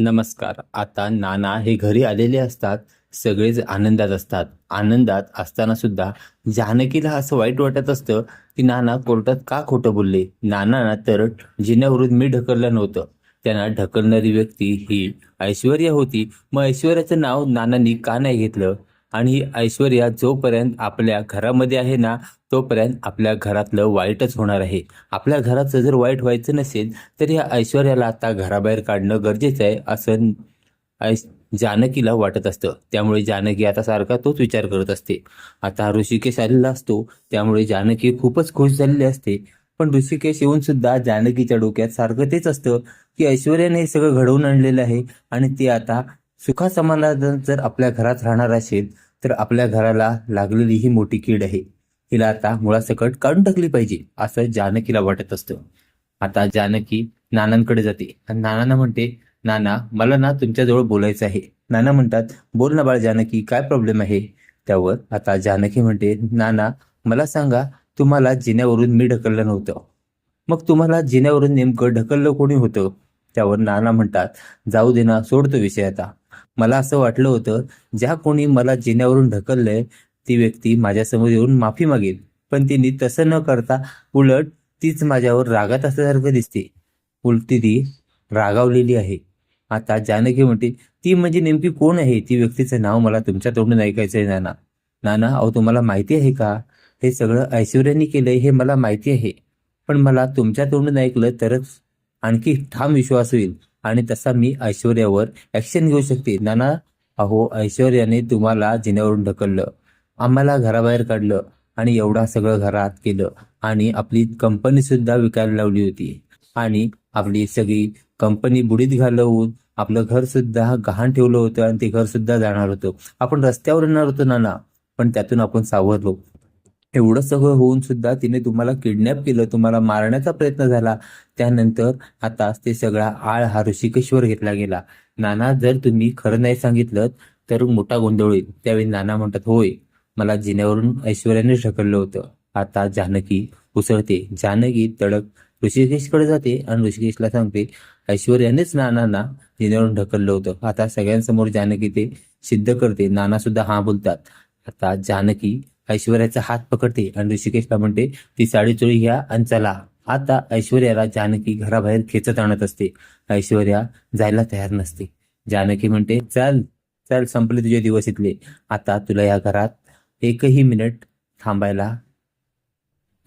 नमस्कार. आता नाना हे घरी आलेले असतात. सगळेच आनंदात असतात. आनंदात असताना सुद्धा जानकीला असं वाईट वाटत असतं की नाना कोर्टात का खोटं बोलले? नाना तर जिन्यावरून मी ढकललं नव्हतं. त्यांना ढकलणारी व्यक्ती ही ऐश्वर्या होती. मग ऐश्वर्याचं नाव नानांनी का नाही घेतलं? आणि ही ऐश्वर्या जोपर्यंत आपल्या घरामध्ये आहे ना तोपर्यंत आपल्या घरातलं वाईटच होणार आहे. आपल्या घराचं जर वाईट व्हायचं नसेल तर या ऐश्वर्याला आता घराबाहेर काढणं गरजेचं आहे असं ऐश जानकीला वाटत असतं. त्यामुळे जानकी आता सारखा तोच विचार करत असते. आता ऋषिकेश आलेला असतो त्यामुळे जानकी खूपच खुश झालेली असते. पण ऋषिकेश येऊन सुद्धा जानकीच्या डोक्यात सारखं तेच असतं की ऐश्वर्याने हे सगळं घडवून आणलेलं आहे आणि ते आता सुखासमाधानात जर आपल्या घरात राहणार असेल तर आपल्या घराला लागलेली ही मोठी कीड आहे. हिला आता मुळासकट काढून टाकली पाहिजे असं जानकीला वाटत असतं. आता जानकी नानांकडे जाते. आणि नानांना म्हणते नाना मला ना तुमच्याजवळ बोलायचं आहे. नाना म्हणतात बोल ना बाळ जानकी काय प्रॉब्लेम आहे? त्यावर आता जानकी म्हणते नाना मला सांगा तुम्हाला जिन्यावरून मी ढकललं नव्हतं. मग तुम्हाला जिन्यावरून नेमकं ढकललं कोणी होतं? त्यावर नाना म्हणतात जाऊ दे ना सोडतो विषय आता. मला असं वाटलं होतं ज्या कोणी मला जिन्यावरून ढकललंय ती व्यक्ती माझ्यासमोर येऊन माफी मागेल. पण तिने तसं न करता उलट तीच माझ्यावर रागात असल्यासारखं दिसते. उलटी ती रागावलेली आहे. आता जानकी म्हणते ती म्हणजे नेमकी कोण आहे? ती व्यक्तीचं नाव मला तुमच्या तोंडून ऐकायचं आहे नाना. नाना अहो तुम्हाला माहिती आहे का? हे सगळं ऐश्वर्याने केलंय हे मला माहिती आहे. पण मला तुमच्या तोंडून ऐकलं तरच आणखी ठाम विश्वास होईल. आणि तसा मी ऐश्वर्यावर ऍक्शन घेऊ शकते. नाना अहो ऐश्वर्याने तुम्हाला जिन्यावरून ढकललं. आम्हाला घराबाहेर काढलं आणि एवढा सगळं घरात केलं आणि आपली कंपनी सुद्धा विकायला लावली होती. आणि आपली सगळी कंपनी बुडीत घालवून आपलं घर सुद्धा गहाण ठेवलं होतं आणि ते घर सुद्धा जाणार होतं. आपण रस्त्यावर येणार होतो नाना पण त्यातून आपण सावरलो. एवढं सगळं होऊन सुद्धा तिने तुम्हाला किडनॅप केलं तुम्हाला मारण्याचा प्रयत्न झाला. त्यानंतर आता ते सगळा आळ हा ऋषिकेश्वर घेतला गेला. नाना जर तुम्ही खरं नाही सांगितलं तर मोठा गोंधळ होईल. त्यावेळी नाना म्हणतात होय मला जिन्यावरून ऐश्वर्याने ढकललं होतं. आता जानकी उसळते. जानकी तडक ऋषिकेशकडे जाते आणि ऋषिकेशला सांगते ऐश्वर्यानेच नानांना जिन्यावरून ढकललं होतं. आता सगळ्यांसमोर जानकी ते सिद्ध करते. नाना सुद्धा हा बोलतात. आता जानकी ऐश्वर्याचा हात पकडते आणि ऋषिकेशला म्हणते ती साडी चोळी घ्या आणि चला. आता ऐश्वर्याला जानकी घराबाहेर खेचत आणत असते. ऐश्वर्या जायला तयार नसते. जानकी म्हणते चल चल संपले तुझे दिवस इथले. आता तुला या घरात एकही मिनिट थांबायला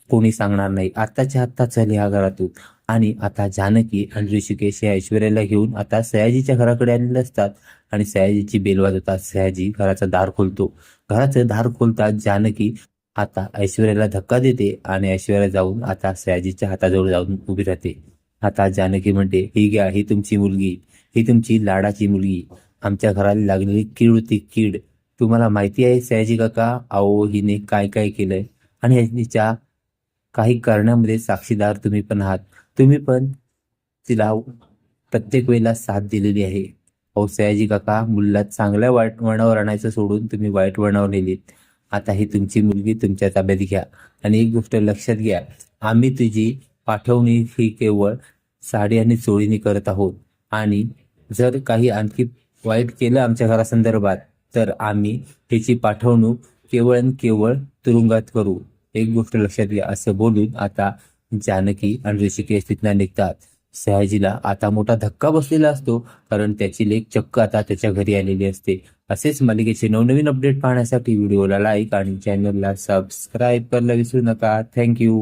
कोणी सांगणार नाही. आत्ताच्या आत्ता चल या घरातून. आणि आता जानकी आणि ऋषिकेश या ऐश्वर्याला घेऊन आता सयाजीच्या घराकडे आलेले असतात. आणि सयाजीची बेल वाजवतात. सयाजी घराचा दार खोलतो. घराचं दार खोलतात जानकी आता ऐश्वर्याला धक्का देते आणि ऐश्वर्या जाऊन आता सयाजीच्या हाताजवळ जाऊन उभी राहते. आता जानकी म्हणते ही घ्या ही तुमची मुलगी. ही तुमची लाडाची मुलगी. आमच्या घराला लागलेली कीड होती कीड. तुम्हाला माहिती आहे सयाजी काका अहो हिने काय काय केलंय? आणि हिच्या काही करण्यामध्ये साक्षीदार तुम्ही पण आहात. तुम्ही पण तिला प्रत्येक वेळेला साथ दिलेली आहे. अहो सयाजी काका मुलीला चांगल्या वाईट वळणावर आणायचं सोडून तुम्ही वाईट वळणावर नेलीत. आता ही तुमची मुलगी तुमच्या ताब्यात घ्या. आणि एक गोष्ट लक्षात घ्या. आम्ही तुझी पाठवणी ही केवळ साडी आणि चोळीने करत आहोत. आणि जर काही आणखी वाईट केलं आमच्या घरासंदर्भात तर आम्ही त्याची पाठवणूक केवळ आणि केवळ तुरुंगात करू. एक गोष्ट लक्षात घ्या असं बोलून आता जानकी आणि ऋषिकेश तिथनं निघतात. सयाजीला आता मोठा धक्का बसलेला असतो कारण त्याची लेख चक्क आता त्याच्या घरी आलेली असते. असेच मालिकेचे नवनवीन अपडेट पाहण्यासाठी व्हिडिओला लाईक आणि चॅनलला सबस्क्राईब करायला विसरू नका. थँक्यू